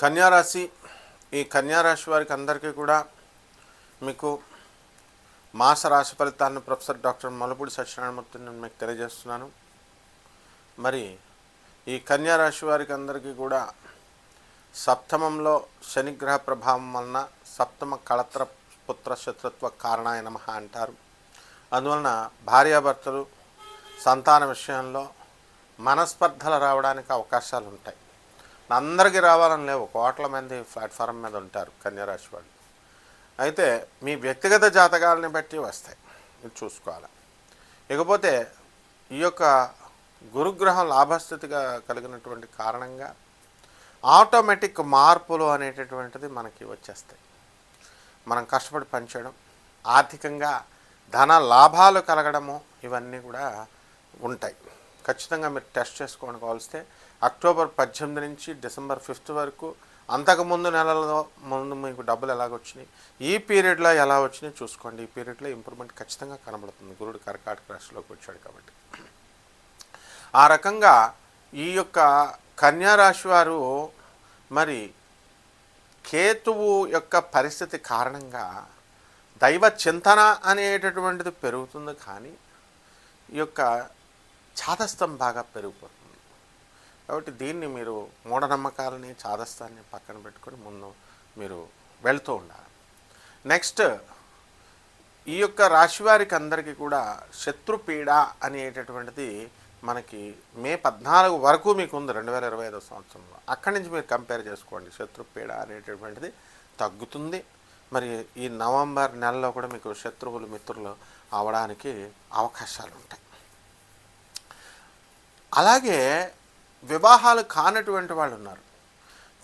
కన్యారాశి ఈ కన్యారాశి వారికి అందరికీ కూడా మీకు మాస రాశి ఫలితాలను ప్రొఫెసర్ డాక్టర్ మలపూడి సత్యనారాయణమూర్తి నేను మీకు తెలియజేస్తున్నాను. మరి ఈ కన్యారాశి వారికి అందరికీ కూడా సప్తమంలో శనిగ్రహ ప్రభావం వలన సప్తమ కళత్ర పుత్ర శత్రుత్వ కారణాయ నమ అంటారు. అందువలన భార్యాభర్తలు సంతాన విషయంలో మనస్పర్ధలు రావడానికి అవకాశాలు ఉంటాయి అందరికీ రావాలని లేవు. కోట్ల మంది ప్లాట్ఫారం మీద ఉంటారు కన్యారాశి వాళ్ళు. అయితే మీ వ్యక్తిగత జాతకాలని బట్టి వస్తాయి. మీరు చూసుకోవాలి. ఇకపోతే ఈ యొక్క గురుగ్రహం లాభస్థితిగా కలిగినటువంటి కారణంగా ఆటోమేటిక్ మార్పులు అనేటటువంటిది మనకి వచ్చేస్తాయి. మనం కష్టపడి పనిచేయడం ఆర్థికంగా ధన లాభాలు కలగడము ఇవన్నీ కూడా ఉంటాయి. ఖచ్చితంగా మీరు టెస్ట్ చేసుకోవడానికి కావలిస్తే అక్టోబర్ పద్దెనిమిది నుంచి డిసెంబర్ ఫిఫ్త్ వరకు అంతకుముందు నెలలో ముందు మీకు డబ్బులు ఎలాగ వచ్చినాయి ఈ పీరియడ్లో ఎలా వచ్చినాయి చూసుకోండి. ఈ పీరియడ్లో ఇంప్రూవ్మెంట్ ఖచ్చితంగా కనబడుతుంది. గురుడు కర్కాటక రాశిలోకి వచ్చాడు కాబట్టి. ఆ రకంగా ఈ యొక్క కన్యా రాశి వారు మరి కేతువు యొక్క పరిస్థితి కారణంగా దైవ చింతన అనేటటువంటిది పెరుగుతుంది కానీ ఈ యొక్క చాదస్తం బాగా పెరిగిపోతుంది. కాబట్టి దీన్ని మీరు మూఢనమ్మకాలని చాదస్తాన్ని పక్కన పెట్టుకొని ముందు మీరు వెళ్తూ ఉండాలి. నెక్స్ట్ ఈ యొక్క రాశి వారికి అందరికీ కూడా శత్రుపీడ అనేటటువంటిది మనకి మే పద్నాలుగు వరకు మీకు ఉంది రెండు వేల ఇరవై ఐదో సంవత్సరంలో. అక్కడి నుంచి మీరు కంపేర్ చేసుకోండి. శత్రుపీడ అనేటటువంటిది తగ్గుతుంది. మరి ఈ నవంబర్ నెలలో కూడా మీకు శత్రువులు మిత్రులు అవడానికి అవకాశాలు ఉంటాయి అలాగే వివాహాలు కానటువంటి వాళ్ళు ఉన్నారు.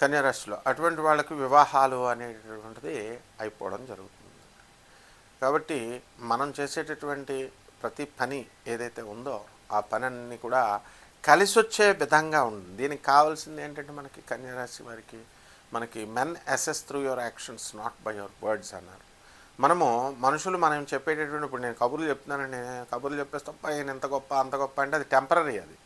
కన్యారాశిలో అటువంటి వాళ్ళకి వివాహాలు అనేటటువంటిది అయిపోవడం జరుగుతుంది. కాబట్టి మనం చేసేటటువంటి ప్రతి పని ఏదైతే ఉందో ఆ పని అన్ని కూడా కలిసి వచ్చే విధంగా ఉంది దీనికి కావాల్సింది ఏంటంటే మనకి కన్యారాశి వారికి మనకి men assess through your actions not by your words అన్నారు. మనము మనుషులు మనం చెప్పేటటువంటి ఇప్పుడు నేను కబుర్లు చెప్తున్నానండి. కబుర్లు చెప్పేస్తే తప్ప ఎంత గొప్ప అంత గొప్ప అంటే అది టెంపరీ అది.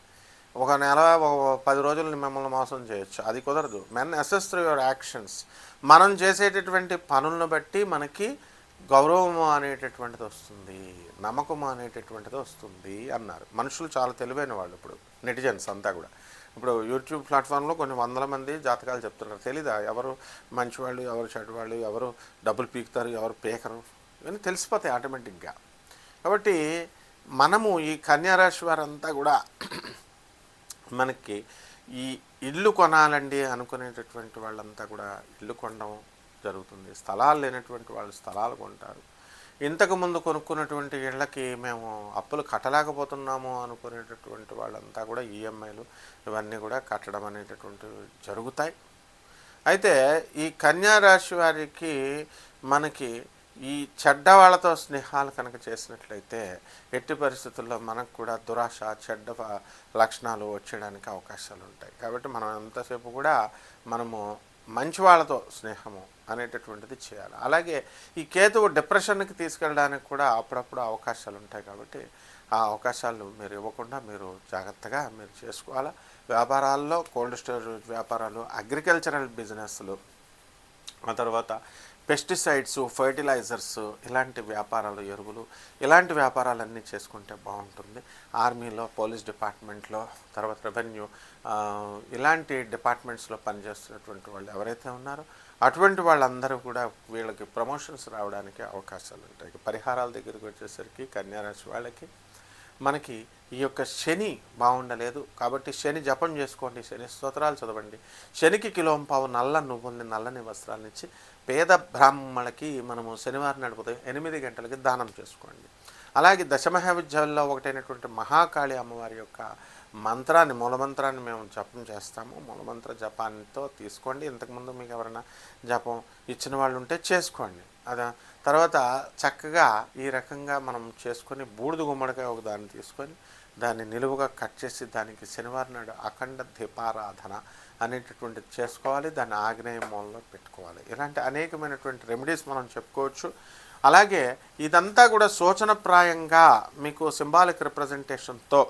ఒక నెల ఒక పది రోజులు మిమ్మల్ని మోసం చేయొచ్చు. అది కుదరదు. Men assess through your actions మనం చేసేటటువంటి పనులను బట్టి మనకి గౌరవము అనేటటువంటిది వస్తుంది. నమ్మకము అనేటటువంటిది వస్తుంది అన్నారు. మనుషులు చాలా తెలివైన వాళ్ళు ఇప్పుడు నెటిజన్స్ అంతా కూడా. ఇప్పుడు యూట్యూబ్ ప్లాట్ఫామ్లో కొన్ని వందల మంది జాతకాలు చెప్తున్నారు తెలీదా? ఎవరు మంచివాళ్ళు ఎవరు చెడ్డవాళ్ళు ఎవరు డబ్బులు పీకుతారు ఎవరు పీకరు? ఇవన్నీ తెలిసిపోతాయి ఆటోమేటిక్గా. కాబట్టి మనము ఈ కన్యారాశి వారంతా కూడా మనకి ఈ ఇల్లు కొనాలండి అనుకునేటటువంటి వాళ్ళంతా కూడా ఇల్లు కొనడం జరుగుతుంది. స్థలాలు లేనటువంటి వాళ్ళు స్థలాలు కొంటారు. ఇంతకుముందు కొనుక్కున్నటువంటి ఇళ్ళకి మేము అప్పులు కట్టలేకపోతున్నాము అనుకునేటటువంటి వాళ్ళంతా కూడా ఈఎంఐలు ఇవన్నీ కూడా కట్టడం అనేటటువంటివి జరుగుతాయి. అయితే ఈ కన్యా రాశి వారికి మనకి ఈ చెడ్డ వాళ్ళతో స్నేహాలు కనుక చేసినట్లయితే ఎట్టి పరిస్థితుల్లో మనకు కూడా దురాశ చెడ్డ లక్షణాలు వచ్చేయడానికి అవకాశాలు ఉంటాయి. కాబట్టి మనం ఎంతసేపు కూడా మనము మంచి వాళ్ళతో స్నేహము అనేటటువంటిది చేయాలి. అలాగే ఈ కేతువు డిప్రెషన్కి తీసుకెళ్ళడానికి కూడా అప్పుడప్పుడు అవకాశాలు ఉంటాయి కాబట్టి ఆ అవకాశాలు మీరు ఇవ్వకుండా మీరు జాగ్రత్తగా మీరు చేసుకోవాలి. వ్యాపారాల్లో కోల్డ్ స్టోరేజ్ వ్యాపారాలు అగ్రికల్చరల్ బిజినెస్లు ఆ తర్వాత పెస్టిసైడ్స్ ఫర్టిలైజర్స్ ఇలాంటి వ్యాపారాలు ఎరువులు ఇలాంటి వ్యాపారాలన్నీ చేసుకుంటే బాగుంటుంది. ఆర్మీలో పోలీస్ డిపార్ట్మెంట్లో తర్వాత రెవెన్యూ ఇలాంటి డిపార్ట్మెంట్స్లో పనిచేస్తున్నటువంటి వాళ్ళు ఎవరైతే ఉన్నారో అటువంటి వాళ్ళందరూ కూడా వీళ్ళకి ప్రమోషన్స్ రావడానికి అవకాశాలు ఉంటాయి పరిహారాల దగ్గరికి వచ్చేసరికి కన్యారాశి వాళ్ళకి మనకి ఈ యొక్క శని బాగుండలేదు. కాబట్టి శని జపం చేసుకోండి శని స్తోత్రాలు చదవండి. శనికి కిలోం పావు నల్ల నువ్వుల్ని నల్లని వస్త్రాలను ఇచ్చి పేద బ్రాహ్మణులకి మనము శనివారం నడుపుతాం ఎనిమిది గంటలకి దానం చేసుకోండి. అలాగే దశమహావిద్యాల్లో ఒకటైనటువంటి మహాకాళి అమ్మవారి యొక్క మంత్రాన్ని మూలమంత్రాన్ని మేము జపం చేస్తాము. మూలమంత్ర జపాన్నితో తీసుకోండి. ఇంతకుముందు మీకు ఎవరైనా జపం ఇచ్చిన వాళ్ళు ఉంటే చేసుకోండి. అదా. తర్వాత చక్కగా ఈ రకంగా మనం చేసుకొని బూడిద గుమ్మడికాయ ఒక దాన్ని తీసుకొని దాన్ని నిలువుగా కట్ చేసి దానికి శనివారం నాడు అఖండ దీపారాధన అనేటటువంటిది చేసుకోవాలి. దాన్ని ఆగ్నేయ మూలంలో పెట్టుకోవాలి. ఇలాంటి అనేకమైనటువంటి రెమెడీస్ మనం చెప్పుకోవచ్చు. అలాగే ఇదంతా కూడా సూచనప్రాయంగా మీకు సింబాలిక్ రిప్రజెంటేషన్తో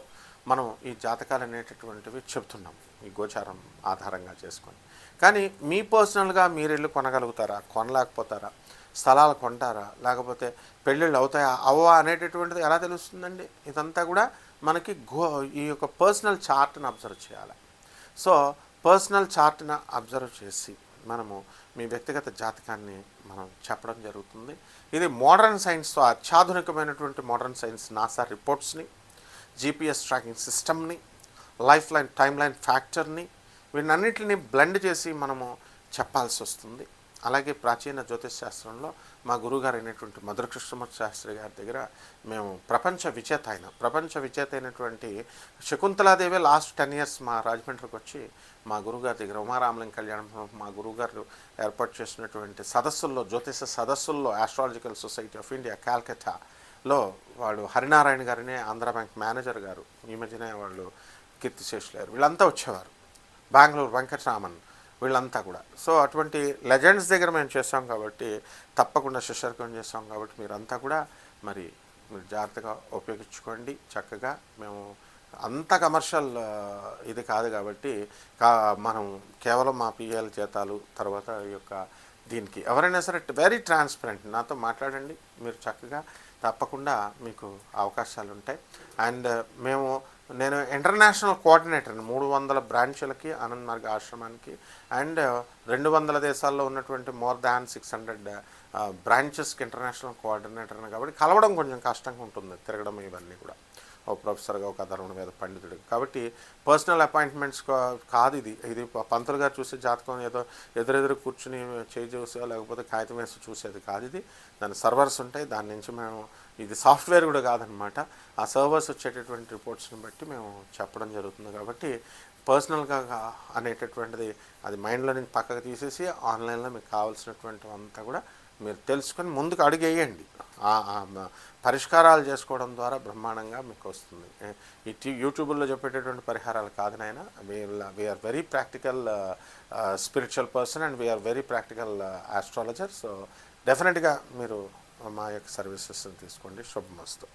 మనం ఈ జాతకాలు అనేటటువంటివి చెప్తున్నాం ఈ గోచారం ఆధారంగా చేసుకొని. కానీ మీ పర్సనల్గా మీరు ఇల్లు కొనగలుగుతారా? కొనలేకపోతారా? స్థలాలు కొంటారా? లేకపోతే పెళ్ళిళ్ళు అవుతాయా? అవ్వా అనేటటువంటిది ఎలా తెలుస్తుందండి? ఇదంతా కూడా మనకి గో ఈ యొక్క పర్సనల్ చార్ట్ని అబ్జర్వ్ చేయాలి. సో పర్సనల్ చార్ట్ని అబ్జర్వ్ చేసి మనము మీ వ్యక్తిగత జాతకాన్ని మనం చెప్పడం జరుగుతుంది. ఇది మోడర్న్ సైన్స్తో అత్యాధునికమైనటువంటి మోడర్న్ సైన్స్ నాసా రిపోర్ట్స్ని జీపీఎస్ ట్రాకింగ్ సిస్టమ్ని లైఫ్ లైన్ టైమ్ లైన్ ఫ్యాక్టర్ని వీటన్నిటిని బ్లెండ్ చేసి మనము చెప్పాల్సి వస్తుంది. అలాగే ప్రాచీన జ్యోతిష్ శాస్త్రంలో మా గురుగారు అయినటువంటి మధుర శాస్త్రి గారి దగ్గర మేము ప్రపంచ విజేత అయిన ప్రపంచ విజేత అయినటువంటి శకుంతలాదేవి లాస్ట్ టెన్ ఇయర్స్ మా రాజమండ్రికి వచ్చి మా గురుగారి దగ్గర ఉమారామలింగ కళ్యాణం మా గురుగారు ఏర్పాటు చేసినటువంటి సదస్సుల్లో జ్యోతిష సదస్సుల్లో ఆస్ట్రాలజికల్ సొసైటీ ఆఫ్ ఇండియా కాల్కటాలో వాళ్ళు హరినారాయణ గారినే ఆంధ్ర బ్యాంక్ మేనేజర్ గారు ఈ మధ్యనే వాళ్ళు కీర్తిశేషులారు వీళ్ళంతా వచ్చేవారు. బెంగళూరు వెంకటరామన్ వీళ్ళంతా కూడా. సో అటువంటి లెజెండ్స్ దగ్గర మేము చేస్తాం కాబట్టి తప్పకుండా శిష్యర్కం చేస్తాం కాబట్టి మీరంతా కూడా మరి మీరు జాగ్రత్తగా ఉపయోగించుకోండి. చక్కగా మేము అంత కమర్షియల్ ఇది కాదు కాబట్టి కా మనం కేవలం మా పిఎల్ జీతాలు తర్వాత ఈ యొక్క దీనికి ఎవరైనా సరే వెరీ ట్రాన్స్పరెంట్ నాతో మాట్లాడండి. మీరు చక్కగా తప్పకుండా మీకు అవకాశాలు ఉంటాయి అండ్ మేము నేను ఇంటర్నేషనల్ కోఆర్డినేటర్ మూడు వందల బ్రాంచ్లకి ఆనంద్ మార్గ ఆశ్రమానికి అండ్ రెండు వందల దేశాల్లో ఉన్నటువంటి మోర్ దాన్ సిక్స్ హండ్రెడ్ బ్రాంచెస్కి ఇంటర్నేషనల్ కోఆర్డినేటర్ కాబట్టి కలవడం కొంచెం కష్టంగా ఉంటుంది తిరగడం ఇవన్నీ కూడా. ఒక ప్రొఫెసర్గా ఒక ధర్మం మీద పండితుడు కాబట్టి పర్సనల్ అపాయింట్మెంట్స్ కాదు ఇది. ఇది పంతులు గారు చూసే జాతకం ఏదో ఎదురెదురు కూర్చుని చేయి లేకపోతే కాగితం వేసి చూసేది కాదు ఇది. దాని సర్వర్స్ ఉంటాయి. దాని నుంచి మేము ఇది సాఫ్ట్వేర్ కూడా కాదనమాట. ఆ సర్వర్స్ వచ్చేటటువంటి రిపోర్ట్స్ని బట్టి మేము చెప్పడం జరుగుతుంది. కాబట్టి పర్సనల్గా అనేటటువంటిది అది మైండ్లో నుంచి పక్కకు తీసేసి ఆన్లైన్లో మీకు కావాల్సినటువంటి అంతా కూడా మీరు తెలుసుకొని ముందుకు అడుగేయండి. పరిష్కారాలు చేసుకోవడం ద్వారా బ్రహ్మాండంగా మీకు వస్తుంది. ఈ టీ యూట్యూబ్లో చెప్పేటటువంటి పరిహారాలు కాదు నాయన. We are very practical spiritual person and we are very practical astrologer so డెఫినెట్గా మీరు మా యొక్క సర్వీసెస్ని తీసుకోండి. శుభమస్తు.